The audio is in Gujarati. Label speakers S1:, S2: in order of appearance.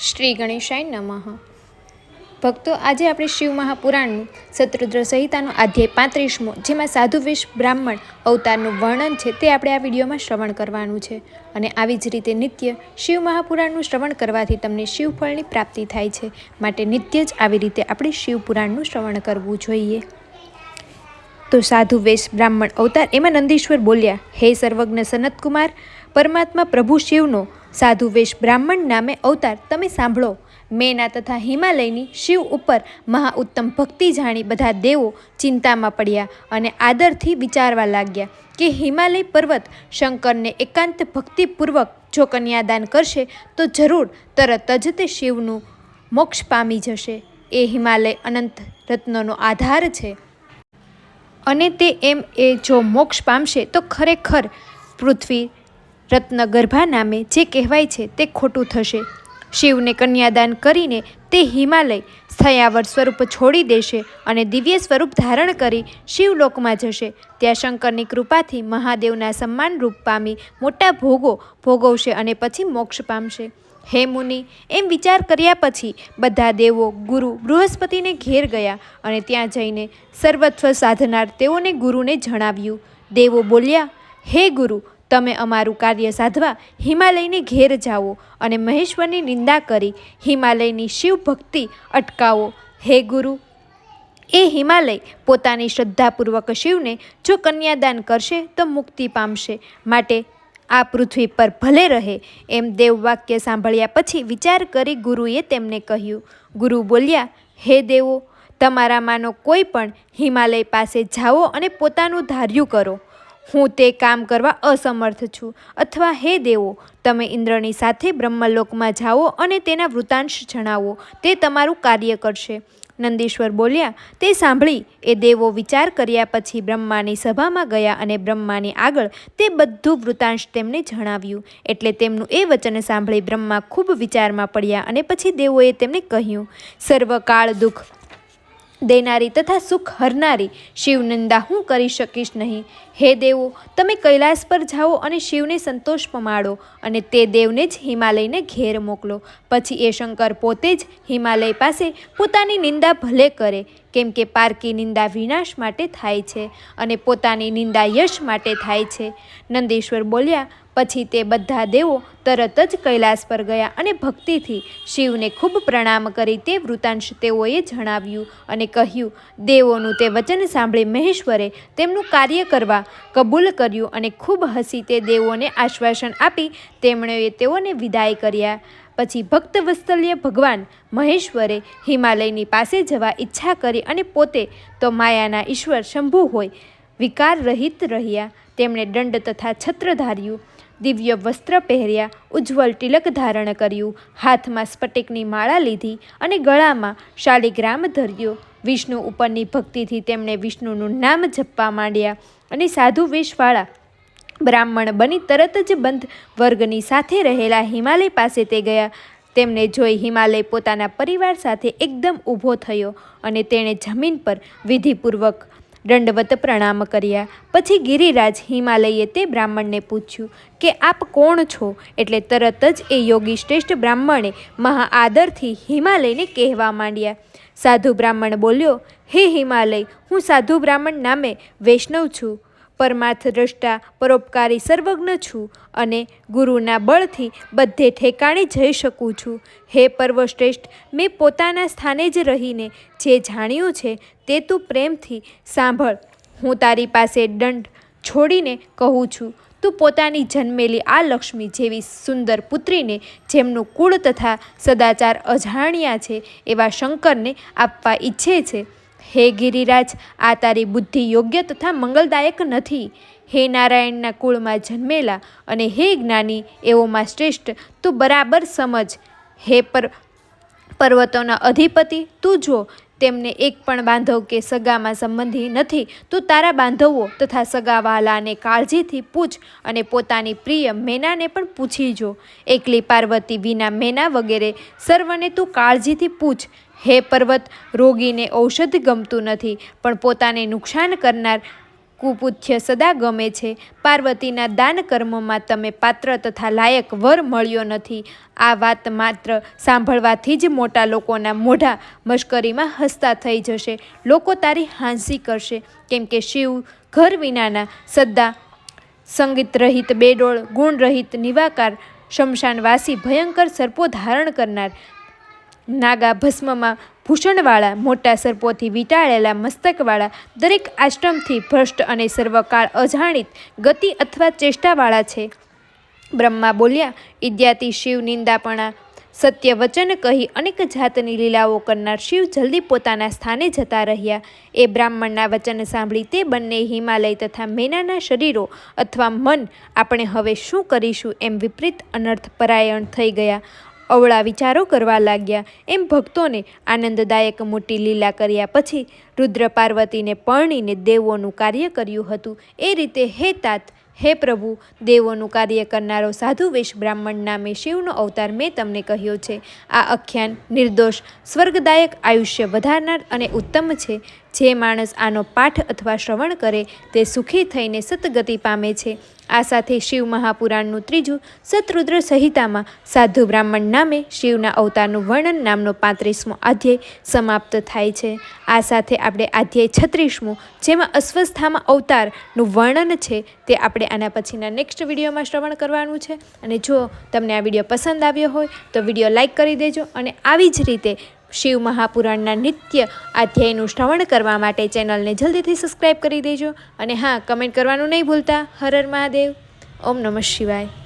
S1: શ્રી ગણેશાય નમઃ. ભક્તો, આજે આપણે શિવ મહાપુરાણનું શત્રુદ્ર સંહિતાનો અધ્યાય પાંત્રીસમો, જેમાં સાધુ વેશ બ્રાહ્મણ અવતારનું વર્ણન છે તે આપણે આ વિડીયોમાં શ્રવણ કરવાનું છે. અને આવી જ રીતે નિત્ય શિવ મહાપુરાણનું શ્રવણ કરવાથી તમને શિવફળની પ્રાપ્તિ થાય છે. માટે નિત્ય જ આવી રીતે આપણે શિવપુરાણનું શ્રવણ કરવું જોઈએ. તો સાધુ વેશ બ્રાહ્મણ અવતાર એમાં નંદીશ્વર બોલ્યા, હે સર્વજ્ઞ સનતકુમાર, પરમાત્મા પ્રભુ શિવનો સાધુ વેશ બ્રાહ્મણ નામે અવતાર તમે સાંભળો. મેના તથા હિમાલયની શિવ ઉપર મહા ઉત્તમ ભક્તિ જાણી બધા દેવો ચિંતામાં પડ્યા અને આદરથી વિચારવા લાગ્યા કે હિમાલય પર્વત શંકરને એકાંત ભક્તિપૂર્વક જો કન્યાદાન કરશે તો જરૂર તરત જ તે શિવનું મોક્ષ પામી જશે. એ હિમાલય અનંત રત્નોનો આધાર છે. અને તે એમ એ જો મોક્ષ પામશે તો ખરેખર પૃથ્વી રત્નગર્ભા નામે જે કહેવાય છે તે ખોટું થશે. શિવને કન્યાદાન કરીને તે હિમાલય સ્થયાવર સ્વરૂપ છોડી દેશે અને દિવ્ય સ્વરૂપ ધારણ કરી શિવલોકમાં જશે. ત્યાં શંકરની કૃપાથી મહાદેવના સન્માન રૂપ પામી મોટા ભોગો ભોગવશે અને પછી મોક્ષ પામશે. હે મુનિ, એમ વિચાર કર્યા પછી બધા દેવો, ગુરુ, બૃહસ્પતિને ઘેર ગયા અને ત્યાં જઈને સર્વત્વ સાધનાર તેઓને ગુરુને જણાવ્યું. દેવો બોલ્યા, હે ગુરુ તમે અમારું કાર્ય સાધવા હિમાલયની ઘેર જાઓ અને મહેશ્વરની નિંદા કરી હિમાલયની શિવ ભક્તિ અટકાવો. હે ગુરુ, એ હિમાલય પોતાની શ્રદ્ધાપૂર્વક શિવને જો કન્યાદાન કરશે તો મુક્તિ પામશે. માટે આ પૃથ્વી પર ભલે રહે એમ દેવવાક્ય સાંભળ્યા પછી વિચાર કરી ગુરુએ તેમને કહ્યું. ગુરુ બોલ્યા, હે દેવો તમારામાંનો કોઈ પણ હિમાલય પાસે જાઓ અને પોતાનું ધાર્યું કરો. હું તે કામ કરવા અસમર્થ છું. અથવા હે દેવો, તમે ઇન્દ્રની સાથે બ્રહ્મલોકમાં જાઓ અને તેના વૃતાંશ જણાવો. તે તમારું કાર્ય કરશે. નંદીશ્વર બોલ્યા, તે સાંભળી. એ દેવો વિચાર કર્યા પછી બ્રહ્માની સભામાં ગયા અને બ્રહ્માની આગળ તે બધું વૃતાંશ તેમને જણાવ્યું. એટલે તેમનું એ વચન સાંભળી બ્રહ્મા ખૂબ વિચારમાં પડ્યા અને પછી દેવોએ તેમને કહ્યું, સર્વકાળ દુઃખ દેનારી તથા સુખ હરનારી શિવનંદા હું કરી શકીશ નહીં. હે દેવો, તમે કૈલાસ પર જાઓ અને શિવને સંતોષ પમાડો અને તે દેવને જ હિમાલયને ઘેર મોકલો. પછી એ શંકર પોતે જ હિમાલય પાસે પોતાની નિંદા ભલે કરે, કેમ કે પારકી નિંદા વિનાશ માટે થાય છે અને પોતાની નિંદા યશ માટે થાય છે. નંદેશ્વર બોલ્યા પછી તે બધા દેવો તરત જ કૈલાસ પર ગયા અને ભક્તિથી શિવને ખૂબ પ્રણામ કરી તે વૃતાંશ તેઓએ જણાવ્યું અને કહ્યું, દેવોનું તે વચન સાંભળી મહેશ્વરે તેમનું કાર્ય કરવા કબૂલ કર્યું અને ખૂબ હસી તે દેવોને આશ્વાસન આપી તેમણે તેઓને વિદાય કર્યા. પછી ભક્ત વત્સલ્ય ભગવાન મહેશ્વરે હિમાલયની પાસે જવા ઈચ્છા કરી અને પોતે તો માયાના ઈશ્વર શંભુ હોય, વિકાર રહિત રહ્યા. તેમણે દંડ તથા છત્ર ધાર્યું દિવ્ય વસ્ત્ર પહેર્યા ઉજ્જવલ તિલક ધારણ કર્યું, હાથમાં સ્ફટિકની માળા લીધી અને ગળામાં શાલિગ્રામ ધર્યો. વિષ્ણુ ઉપરની ભક્તિથી તેમણે વિષ્ણુનું નામ જપવા માંડ્યા અને સાધુ વેશવાળા બ્રાહ્મણ બની તરત જ બંધ વર્ગની સાથે રહેલા હિમાલય પાસે તે ગયા. તેમને જોઈ હિમાલય પોતાના પરિવાર સાથે એકદમ ઊભો થયો અને તેણે જમીન પર વિધિપૂર્વક દંડવત પ્રણામ કર્યા. પછી ગિરિરાજ હિમાલયે તે બ્રાહ્મણને પૂછ્યું કે આપ કોણ છો? એટલે તરત જ એ યોગી શ્રેષ્ઠ બ્રાહ્મણે મહા આદરથી હિમાલયને કહેવા માંડ્યા. સાધુ બ્રાહ્મણ બોલ્યો, હે હિમાલય, હું સાધુ બ્રાહ્મણ નામે વૈષ્ણવ છું. પરમાર્થ દ્રષ્ટા પરોપકારી સર્વજ્ઞ છું અને ગુરુના બળથી બધે ઠેકાણે જઈ શકું છું. હે પર્વશ્રેષ્ઠ, મેં પોતાના સ્થાને જ રહીને જે જાણ્યું છે તે તું પ્રેમથી સાંભળ. હું તારી પાસે દંડ છોડીને કહું છું, તું પોતાની જન્મેલી આ લક્ષ્મી જેવી સુંદર પુત્રીને જેમનું કુળ તથા સદાચાર અજાણ્યા છે એવા શંકરને આપવા ઈચ્છે છે. હે ગિરિરાજ, આ તારી બુદ્ધિ યોગ્ય તથા મંગલદાયક નથી. હે નારાયણના કુળમાં જન્મેલા અને હે જ્ઞાની એવોમાં શ્રેષ્ઠ, તું બરાબર સમજ. હે પર, પર્વતોના અધિપતિ, તું જો, તેમને એક પણ બાંધવ કે સગામાં સંબંધી નથી. તું તારા બાંધવો તથા સગાવાલાને કાળજીથી પૂછ અને પોતાની પ્રિય મેનાને પણ પૂછી જો. એકલી પાર્વતી વિના મેના વગેરે, સર્વને તું કાળજીથી પૂછ. હે પર્વત, રોગીને ઔષધ ગમતું નથી, પણ પોતાને નુકસાન કરનાર કુપુથ્ય સદા ગમે છે. પાર્વતીના દાન કર્મમાં તમે પાત્ર તથા લાયક વર મળ્યો નથી. આ વાત માત્ર સાંભળવાથી જ મોટા લોકોના મોઢા મશ્કરીમાં હસતા થઈ જશે. લોકો તારી હાંસી કરશે. કેમ કે શિવ ઘર વિનાના સદા સંગીત રહિત બેડોળ ગુણ રહિત નિવાકાર, શમશાનવાસી ભયંકર સર્પો ધારણ કરનાર નાગા ભસ્મમાં ભૂષણવાળા, મોટા સર્પોથી વીંટાળેલા મસ્તકવાળા, દરેક આશ્રમથી ભ્રષ્ટ અને સર્વકાળ અજાણિત ગતિ અથવા ચેષ્ટાવાળા છે. બ્રહ્મા બોલ્યા, ઇદ્યાતિ શિવ નિંદાપણા. સત્ય વચન કહી અનેક જાતની લીલાઓ કરનાર શિવ જલ્દી પોતાના સ્થાને જતા રહ્યા. એ બ્રાહ્મણના વચન સાંભળી તે બંને હિમાલય તથા મેનાના શરીરો અથવા મન, આપણે હવે શું કરીશું? એમ વિપરીત અનર્થ પરાયણ થઈ ગયા. અવળા વિચારો કરવા લાગ્યા. એમ ભક્તોને આનંદદાયક મોટી લીલા કર્યા પછી રુદ્ર પાર્વતીને પરણીને દેવોનું કાર્ય કર્યું હતું. એ રીતે હે તાત, હે પ્રભુ, દેવોનું કાર્ય કરનારો સાધુ વેશ બ્રાહ્મણ નામે શિવનો અવતાર મેં તમને કહ્યો છે. આ આખ્યાન નિર્દોષ, સ્વર્ગદાયક આયુષ્ય વધારનાર અને ઉત્તમ છે. જે માણસ આનો પાઠ અથવા શ્રવણ કરે તે સુખી થઈને સતગતિ પામે છે. આ સાથે શિવ મહાપુરાણનું ત્રીજું સતરુદ્ર સંહિતામાં સાધુ બ્રાહ્મણ નામે શિવના અવતારનું વર્ણન નામનો પાંત્રીસમો અધ્યાય સમાપ્ત થાય છે. આ સાથે આપણે અધ્યાય છત્રીસમું, જેમાં અસ્વસ્થામાં અવતારનું વર્ણન છે, તે આપણે આના પછીના નેક્સ્ટ વિડીયોમાં શ્રવણ કરવાનું છે. અને જો તમને આ વીડિયો પસંદ આવ્યો હોય, તો વીડિયો લાઇક કરી દેજો અને આવી જ રીતે શિવ મહાપુરાણના નિત્ય અધ્યાયનું શ્રવણ કરવા માટે ચેનલને જલ્દીથી સબસ્ક્રાઈબ કરી દેજો. અને હા કમેન્ટ કરવાનું નહીં ભૂલતા. હર હર મહાદેવ. ઓમ નમઃ શિવાય.